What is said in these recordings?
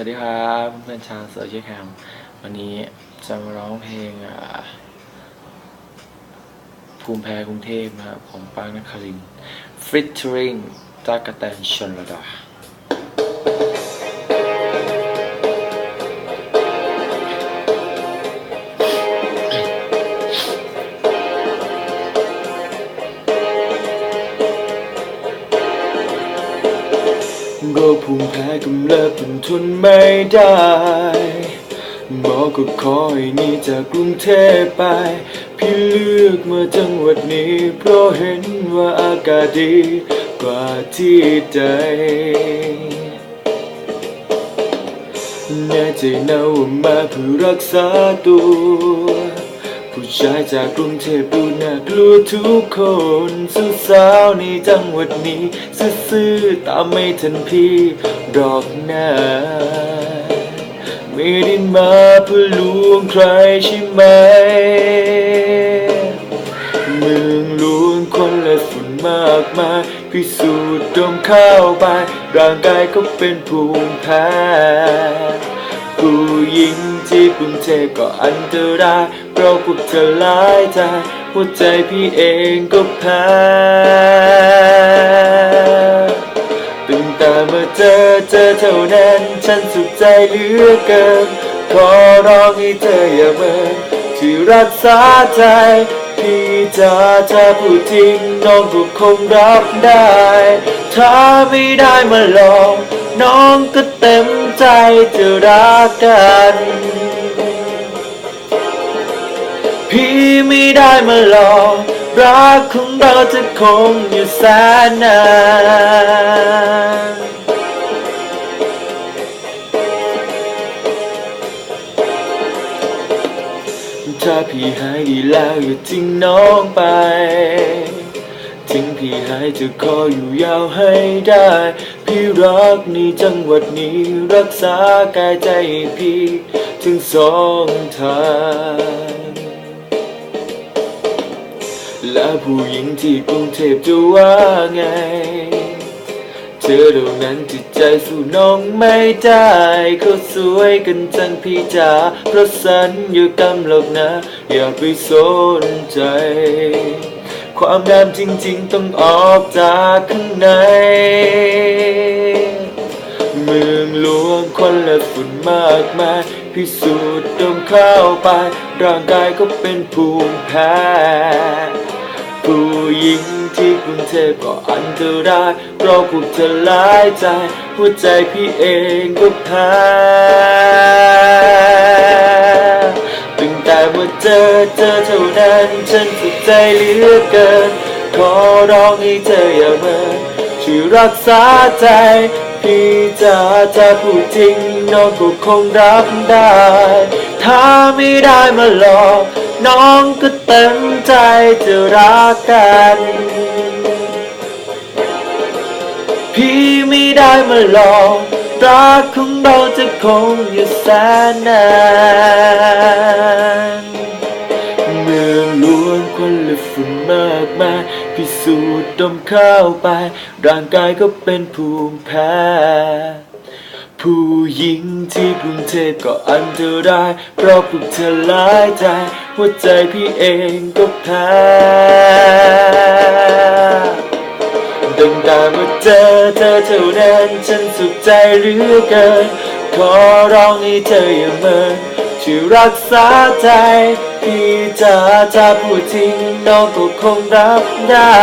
วัสดีครับเพื่อนชาวโซเชียลแคมวันนี้จะมาร้องเพลงภูมิแพ้กรุงเทพนะครับของปางนครินฟิชเชอริงตากแตนชนระดา โรคภูมิแพ้กำเริบจนทนไม่ได้หมอก็ขอให้หนีจากกรุงเทพไป พี่เลือกมาจังหวัดนี้ เพราะเห็นว่าอากาศดีกว่าที่ใดแน่ใจนะว่ามาเพื่อรักษาตัว ผู้ชายจากกรุงเทพดูน่ากลัวทุกคนสาวในจังหวัดนี้ซื่อๆตามไม่ทันพี่ดอกหน้าไม่ได้มาเพื่อลวงใครใช่ไหมเมืองลวงคนและฝุ่นมากมายพิสูจน์ดมเข้าไป ร่างกายก็เป็นภูมิแพ้ ผู้หญิงที่กรุงเทพก็อันตรายเพราะพวกเธอหลายใจหัวใจพี่เองก็แพ้ตั้งแต่เมื่อเจอเจอเท่านั้นฉันสุขใจเหลือเกิน ขอร้องให้เธออย่าเมินที่รักษาใจ พี่จะถ้าพูดทิ้งน้องก็คงรับได้ ถ้าไม่ได้มาลอง น้องก็เต็มใจจะรักกัน พี่ไม่ได้มาหลอกรักของเราจะคงอยู่แสนนานถ้าพี่หายดีแล้วอย่าทิ้งน้องไป ทิ้งพี่หายจะขออยู่ยาวให้ได้ พี่รักในจังหวัดนี้รักษากายใจพี่ถึงสองทางและผู้หญิงที่กรุงเทพจะว่าไง เธอเท่านั้นจิตใจสู้น้องไม่ได้เขาสวยกันจังพี่จ๋าเพราะสัญญากรรมหรอกนะ อย่าไปสนใจ ความงามจริงๆต้องออกจากข้างใน เมืองหลวงคนละฝุ่นมากมาย พิสูจน์ดมเข้าไป ร่างกายก็เป็นภูมิแพ้ ผู้หญิงที่กรุงเทพก็อันตรายเพราะพวกเธอหลายใจ หัวใจพี่เองก็แพ้ตั้งแต่เมื่อเจอเจอเท่านั้นฉัน ใจเหลือเกินขอร้องให้เธออย่าเมินช่วยรักษาใจ พี่จะถ้าพูดจริงน้องก็คงรับได้ ถ้าไม่ได้มาหลอกน้องก็เต็มใจจะรักกัน พี่ไม่ได้มาหลอกรักของเราจะคงอยู่แสนนาน มากมายพิสูจน์ดมเข้าไป ร่างกายก็เป็นภูมิแพ้ ผู้หญิงที่กรุงเทพก็อันตราย เพราะพวกเธอหลายใจ หัวใจพี่เองก็แพ้ตั้งแต่เมื่อเจอเธอเท่านั้นฉันสุขใจเหลือเกิน ขอร้องให้เธออย่าเมินช่วยรักษาใจ พี่จะพูดทิ้งน้องก็คงรับได้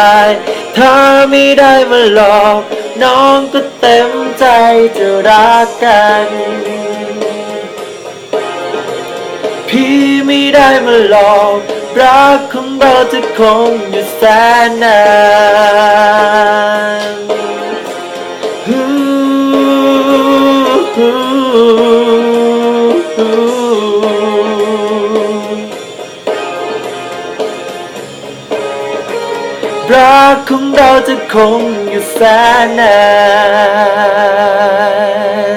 ถ้าไม่ได้มาหลอกน้องก็เต็มใจจะรักกัน พี่ไม่ได้มาหลอกรักของเราจะคงอยู่แสนนานฮู้ กของเราจะคงอยู่แสนนา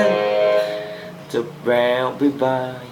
นจบแล้วบ๊ายบาย